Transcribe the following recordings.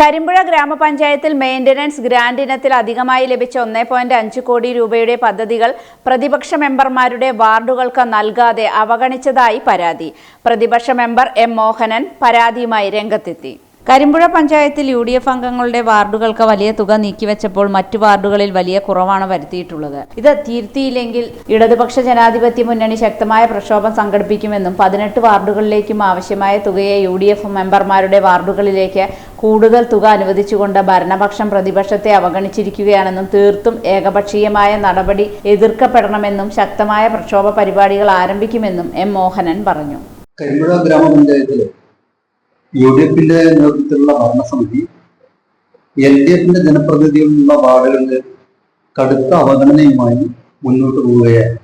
കരിമ്പുഴ ഗ്രാമപഞ്ചായത്തിൽ maintenance grant ഇനത്തിൽ അധികമായി ലഭിച്ച ഒന്നേ പോയിന്റ് അഞ്ച് കോടി രൂപയുടെ പദ്ധതികൾ പ്രതിപക്ഷ മെമ്പർമാരുടെ വാർഡുകൾക്ക് നൽകാതെ അവഗണിച്ചതായി പരാതി. പ്രതിപക്ഷ മെമ്പർ എം മോഹനൻ പരാതിയുമായി രംഗത്തെത്തി. കരിമ്പുഴ പഞ്ചായത്തിൽ യു ഡി എഫ് അംഗങ്ങളുടെ വാർഡുകൾക്ക് വലിയ തുക നീക്കിവെച്ചപ്പോൾ മറ്റു വാർഡുകളിൽ വലിയ കുറവാണ് വരുത്തിയിട്ടുള്ളത്. ഇത് തിരുത്തിയില്ലെങ്കിൽ ഇടതുപക്ഷ ജനാധിപത്യ മുന്നണി ശക്തമായ പ്രക്ഷോഭം സംഘടിപ്പിക്കുമെന്നും പതിനെട്ട് വാർഡുകളിലേക്കും ആവശ്യമായ തുകയെ യു ഡി എഫ് മെമ്പർമാരുടെ വാർഡുകളിലേക്ക് കൂടുതൽ തുക അനുവദിച്ചുകൊണ്ട് ഭരണപക്ഷം പ്രതിപക്ഷത്തെ അവഗണിച്ചിരിക്കുകയാണെന്നും തീർത്തും ഏകപക്ഷീയമായ നടപടി എതിർക്കപ്പെടണമെന്നും ശക്തമായ പ്രക്ഷോഭ പരിപാടികൾ ആരംഭിക്കുമെന്നും എം മോഹനൻ പറഞ്ഞു. യു ഡി എഫിന്റെ നേതൃത്വത്തിലുള്ള ഭരണസമിതി എൽ ഡി എഫിന്റെ ജനപ്രതിനിധികളുള്ള വാർഡുകളിൽ കടുത്ത അവഗണനയുമായി മുന്നോട്ട് പോവുകയാണ്.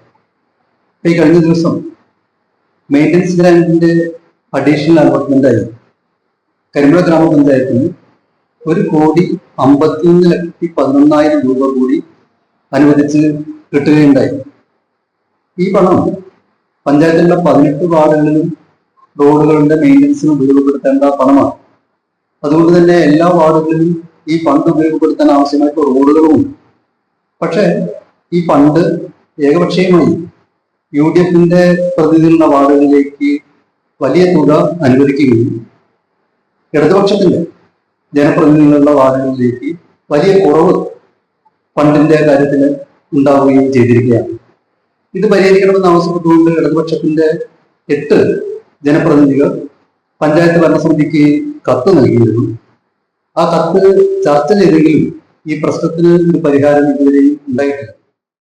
ഈ കഴിഞ്ഞ ദിവസം മെയിന്റനൻസ് ഗ്രാൻഡിന്റെ അഡീഷണൽ അലോട്ട്മെന്റായി കരിമല ഗ്രാമപഞ്ചായത്തിന് ഒരു കോടി അമ്പത്തിയൊന്ന് ലക്ഷത്തി പതിനൊന്നായിരം രൂപ കൂടി അനുവദിച്ച് കിട്ടുകയുണ്ടായി. ഈ പണം പഞ്ചായത്തിലുള്ള പതിനെട്ട് വാർഡുകളിലും റോഡുകളുടെ മെയിന്റനൻസിന് ഉപയോഗപ്പെടുത്തേണ്ട പണമാണ്. അതുകൊണ്ട് തന്നെ എല്ലാ വാർഡുകളിലും ഈ ഫണ്ട് ഉപയോഗപ്പെടുത്താൻ ആവശ്യമായിട്ട് റോഡുകളുമുണ്ട്. പക്ഷേ ഈ ഫണ്ട് ഏകപക്ഷീയമായി യു ഡി എഫിന്റെ പ്രതിനിധിയുള്ള വാർഡുകളിലേക്ക് വലിയ തുക അനുവദിക്കുകയും ഇടതുപക്ഷത്തിന്റെ ജനപ്രതിനിധികളുള്ള വാർഡുകളിലേക്ക് വലിയ കുറവ് ഫണ്ടിന്റെ കാര്യത്തിൽ ഉണ്ടാവുകയും ചെയ്തിരിക്കുകയാണ്. ഇത് പരിഹരിക്കണമെന്ന് ആവശ്യപ്പെട്ടുകൊണ്ട് ഇടതുപക്ഷത്തിന്റെ എട്ട് ജനപ്രതിനിധികൾ പഞ്ചായത്ത് ഭരണസമിതിക്ക് കത്ത് നൽകിയിരുന്നു. ആ കത്ത് ചർച്ച ചെയ്തെങ്കിലും ഈ പ്രശ്നത്തിന് ഒരു പരിഹാരം ഇതുവരെയും ഉണ്ടായിട്ടില്ല.